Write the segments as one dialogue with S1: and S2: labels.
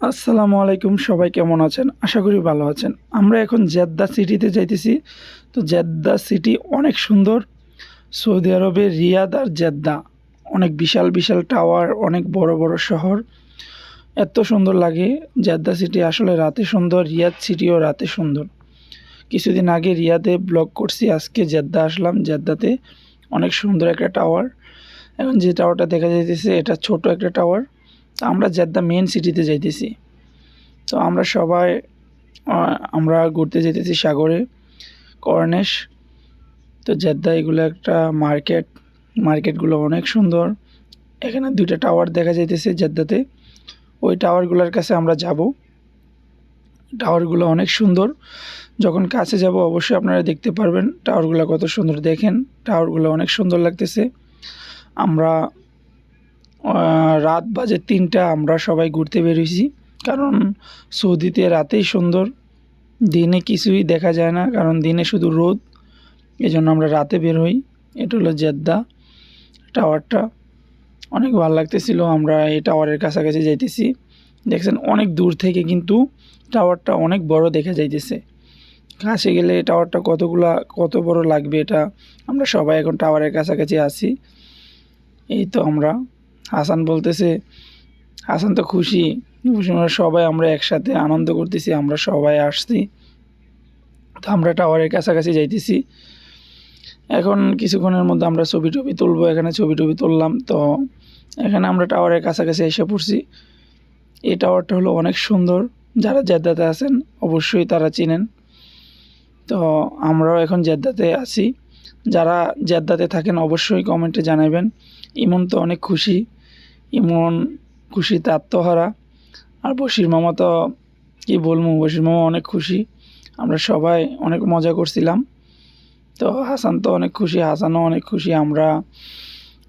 S1: আসসালামু আলাইকুম, সবাই কেমন আছেন? আশা করি ভালো আছেন। আমরা এখন জেদ্দা সিটিতে যাইতেছি। তো জেদ্দা সিটি অনেক সুন্দর। সৌদি আরবে রিয়াদ আর জেদ্দা। অনেক বিশাল বিশাল টাওয়ার, অনেক বড় বড় শহর। এত সুন্দর লাগে। জেদ্দা সিটি আসলে রাতে সুন্দর, রিয়াদ সিটিও রাতে সুন্দর। কিছুদিন আগে রিয়াদে ব্লগ করছি, আজকে জেদ্দা আসলাম। জেদ্দাতে অনেক সুন্দর একটা টাওয়ার। এখন যে টাওয়ারটা দেখা যাইতেছে, এটা ছোট একটা টাওয়ার। তো আমরা জেদ্দা মেন সিটিতে যাইতেছি। তো আমরা সবাই আমরা ঘুরতে যেতেছি সাগরে কর্নেশ তো জেদ্দা এগুলো একটা মার্কেট মার্কেটগুলো অনেক সুন্দর। এখানে দুইটা টাওয়ার দেখা যাইতেছে জেদ্দাতে। ওই টাওয়ারগুলোর কাছে আমরা যাব। টাওয়ারগুলো অনেক সুন্দর। যখন কাছে যাব অবশ্যই আপনারা দেখতে পারবেন টাওয়ারগুলো কত সুন্দর। দেখেন টাওয়ারগুলো অনেক সুন্দর লাগতেছে। আমরা রাত বাজে তিনটা, আমরা সবাই ঘুরতে বেরিয়েছি কারণ সৌদিতে রাতেই সুন্দর, দিনে কিছুই দেখা যায় না, কারণ দিনে শুধু রোদ। এই জন্য আমরা রাতে বের হই। এটা হলো জেদ্দা টাওয়ারটা। অনেক ভালো লাগতেছিল, আমরা এই টাওয়ারের কাছাকাছি যাইতেছি। দেখছেন, অনেক দূর থেকে কিন্তু টাওয়ারটা অনেক বড় দেখা যাইতেছে। কাছে গেলে টাওয়ারটা কতগুলা, কত বড় লাগবে এটা আমরা সবাই এখন টাওয়ারের কাছাকাছি আছি। এই তো আমরা। হাসান বলতেছে, হাসান তো খুশি আমরা সবাই আমরা একসাথে আনন্দ করতেছি, আমরা সবাই আসছি। তো আমরা টাওয়ারের কাছাকাছি যাইতেছি। এখন কিছুক্ষণের মধ্যে আমরা ছবি টবি তুলবো, এখানে ছবি টবি তুললাম। তো এখানে আমরা টাওয়ারের কাছাকাছি এসে পড়ছি। এই টাওয়ারটা হলো অনেক সুন্দর। যারা জেদ্দাতে আছেন, অবশ্যই তারা চিনেন। তো আমরাও এখন জেদ্দাতে আছি। যারা জেদ্দাতে থাকেন, অবশ্যই কমেন্টে জানাবেন। ইমন তো অনেক খুশি। ইমন, খুশিতে আত্মহারা। আর বশির মামা তো, কী বলব, বশির মামা অনেক খুশি। আমরা সবাই অনেক মজা করছিলাম। তো হাসান তো অনেক খুশি, হাসানও অনেক খুশি। আমরা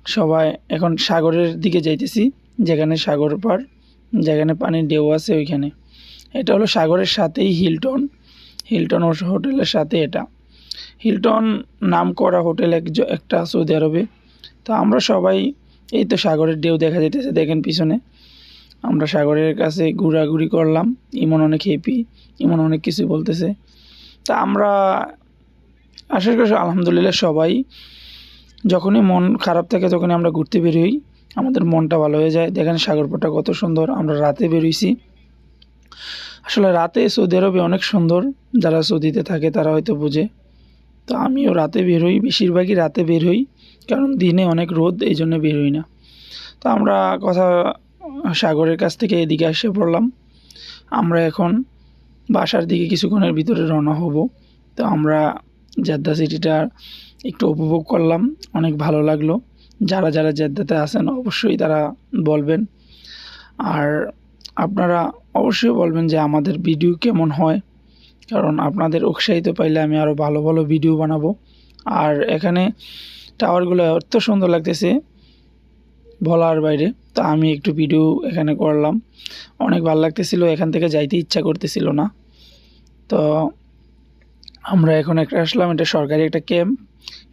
S1: সবাই এখন সাগরের দিকে যাইতেছি, যেখানে সাগর পার যেখানে পানির ঢেউ আছে ওইখানে। এটা হলো সাগরের সাথেই হিলটন। হিলটন হোটেলের সাথে এটা। হিলটন নাম করা হোটেল এক, একটা সৌদি আরবে। তো আমরা সবাই এই তো সাগরের ঢেউ দেখা যেতেছে দেখেন পিছনে। আমরা সাগরের কাছে ঘোরাঘুরি করলাম, ইমন অনেক হ্যাপি ইমন অনেক কিছু বলতেছে। তা আমরা আশা করি আলহামদুলিল্লাহ সবাই যখনই মন খারাপ থাকে তখনই আমরা ঘুরতে বেরোই আমাদের মনটা ভালো হয়ে যায়। দেখেন সাগরপাড়টা কত সুন্দর, আমরা রাতে বেরোইছি আসলে রাতে সৌদি আরবে অনেক সুন্দর, যারা সৌদিতে থাকে তারা হয়তো বোঝে। তো আমিও রাতে বের হই, বেশিরভাগই রাতে বের হই, কারণ দিনে অনেক রোদ, এই জন্য বের হই না। তো আমরা কথা সাগরের কাছ থেকে এদিকে এসে পড়লাম। আমরা এখন বাসার দিকে কিছুক্ষণের ভিতরে রওনা হব। তো আমরা জেদ্দা সিটিটা একটু উপভোগ করলাম, অনেক ভালো লাগল। যারা যারা জেদ্দাতে আছেন অবশ্যই তারা বলবেন। আর আপনারা অবশ্যই বলবেন যে আমাদের ভিডিও কেমন হয়। কারণ আপনাদের উৎসাহিত পাইলে আমি আরও ভালো ভালো ভিডিও বানাবো। আর এখানে টাওয়ারগুলো এত সুন্দর লাগতেছে বলার বাইরে। তা আমি একটু ভিডিও এখানে করলাম। অনেক ভালো লাগতেছিল, এখান থেকে যাইতে ইচ্ছা করতেছিল না। তো আমরা এখন একটা আসলাম, এটা সরকারি একটা ক্যাম্প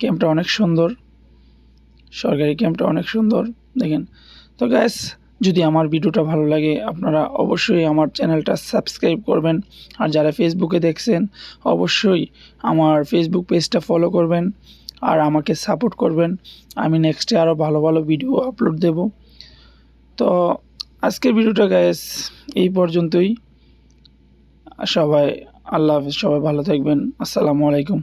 S1: ক্যাম্পটা অনেক সুন্দর। সরকারি ক্যাম্পটা অনেক সুন্দর, দেখেন। তো গ্যাস যদি আমার ভিডিওটা ভালো লাগে, আপনারা অবশ্যই আমার চ্যানেলটা সাবস্ক্রাইব করবেন। আর যারা ফেসবুকে দেখছেন, অবশ্যই আমার ফেসবুক পেজটা ফলো করবেন আর আমাকে সাপোর্ট করবেন। আমি নেক্সটে আরও ভালো ভালো ভিডিও আপলোড দেব। তো আজকের ভিডিওটা গ্যাস এই পর্যন্তই। সবাই, আল্লাহ হাফিজ, সবাই ভালো থাকবেন। আসসালামু আলাইকুম।